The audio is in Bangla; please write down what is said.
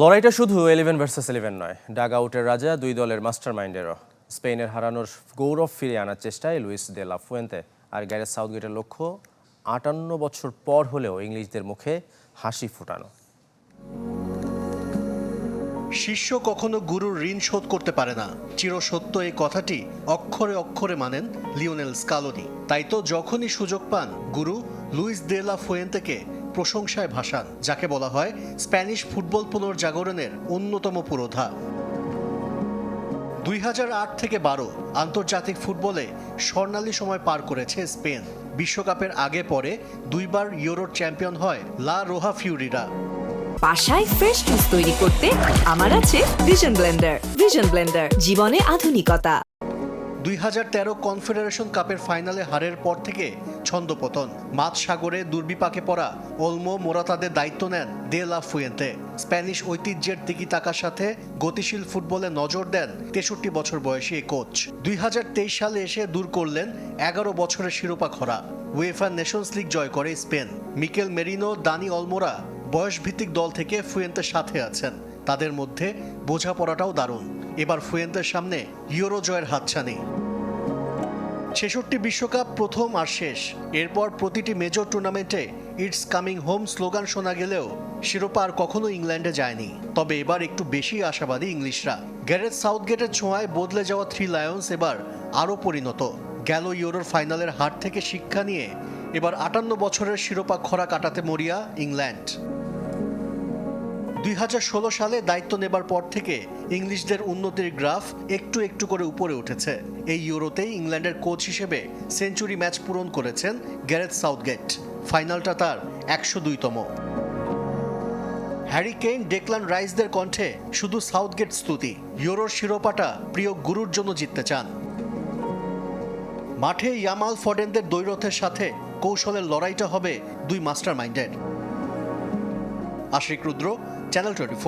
লড়াইটা শুধু ইলেভেন ভার্সেস ইলেভেন নয়, ডাগ আউটের রাজা, দুই দলের মাস্টার মাইন্ডেরও স্পেনের হারানোর গৌরব ফিরিয়ে আনার চেষ্টায় লুইস দে লা ফুয়েন্তে। আর গ্যারেস সাউথগেটের লক্ষ্য, আটান্ন বছর পর হলেও ইংলিশদের মুখে হাসি ফোটানো। শিষ্য কখনো গুরুর ঋণ শোধ করতে পারে না। চিরসত্য এই কথাটি অক্ষরে অক্ষরে মানেন লিওনেল স্কালোনি। তাই তো যখনই সুযোগ পান, গুরু লুইস দে লা ফুয়েন্তেকে প্রশংসায় ভাসান, যাকে বলা হয় স্প্যানিশ ফুটবল পুনর্জাগরণের অন্যতম পুরোধা। দুই হাজার আট থেকে বারো আন্তর্জাতিক ফুটবলে স্বর্ণালী সময় পার করেছে স্পেন। বিশ্বকাপের আগে পরে দুইবার ইউরোর চ্যাম্পিয়ন হয় লা রোহা ফিউরিরা। বাসায় ফ্রেশ জুস তৈরি করতে আমার আছে ভিশন ব্লেন্ডার ভিশন ব্লেন্ডার জীবনে আধুনিকতা। দুই হাজার তেরো কনফেডারেশন কাপের ফাইনালে হারের পর থেকে ছন্দপতন। মাঝ সাগরে দুর্বিপাকে পড়া ওলমো মোরাতাদের দায়িত্ব নেন দে লা ফুয়েন্তে। স্প্যানিশ ঐতিহ্যের দিকি তাকার সাথে গতিশীল ফুটবলে নজর দেন তেষট্টি বছর বয়সী এই কোচ। দুই হাজার তেইশ সালে এসে দূর করলেন এগারো বছরের শিরোপা খরা। উয়েফা নেশনস লিগ জয় করে স্পেন। মিকেল মেরিনো, দানি অলমোরা বয়সভিত্তিক দল থেকে ফুয়েন্তের সাথে আছেন। তাদের মধ্যে বোঝাপড়াটাও দারুণ। এবার ফুয়েন্তের সামনে ইউরো জয়ের হাতছানি। ছেষট্টি বিশ্বকাপ প্রথম আর শেষ। এরপর প্রতিটি মেজর টুর্নামেন্টে ইটস কামিং হোম স্লোগান শোনা গেলেও শিরোপা আর কখনো ইংল্যান্ডে যায়নি। তবে এবার একটু বেশি আশাবাদী ইংলিশরা। গ্যারেথ সাউথগেটের ছোঁয়ায় বদলে যাওয়া থ্রি লায়ন্স এবার আরও পরিণত। গেল ইউরোর ফাইনালের হার থেকে শিক্ষা নিয়ে এবার আটান্ন বছরের শিরোপা খরা কাটাতে মরিয়া ইংল্যান্ড। দুই হাজার ষোলো সালে দায়িত্ব নেবার পর থেকে ইংলিশদের উন্নতির গ্রাফ একটু একটু করে উপরে উঠেছে। এই ইউরোতেই ইংল্যান্ডের কোচ হিসেবে সেঞ্চুরি ম্যাচ পূরণ করেছেন গ্যারেথ সাউথগেট। ফাইনালটা তার একশো দুইতম। হ্যারি কেইন, ডেকলান রাইসদের কণ্ঠে শুধু সাউথগেট স্তুতি, ইউরোর শিরোপাটা প্রিয় গুরুর জন্য জিততে চান। মাঠে ইয়ামাল ফডেনদের দৈরথের সাথে কৌশলের লড়াইটা হবে দুই মাস্টার মাইন্ডের আশিক রুদ্র চ্যানেল টোয়েন্টি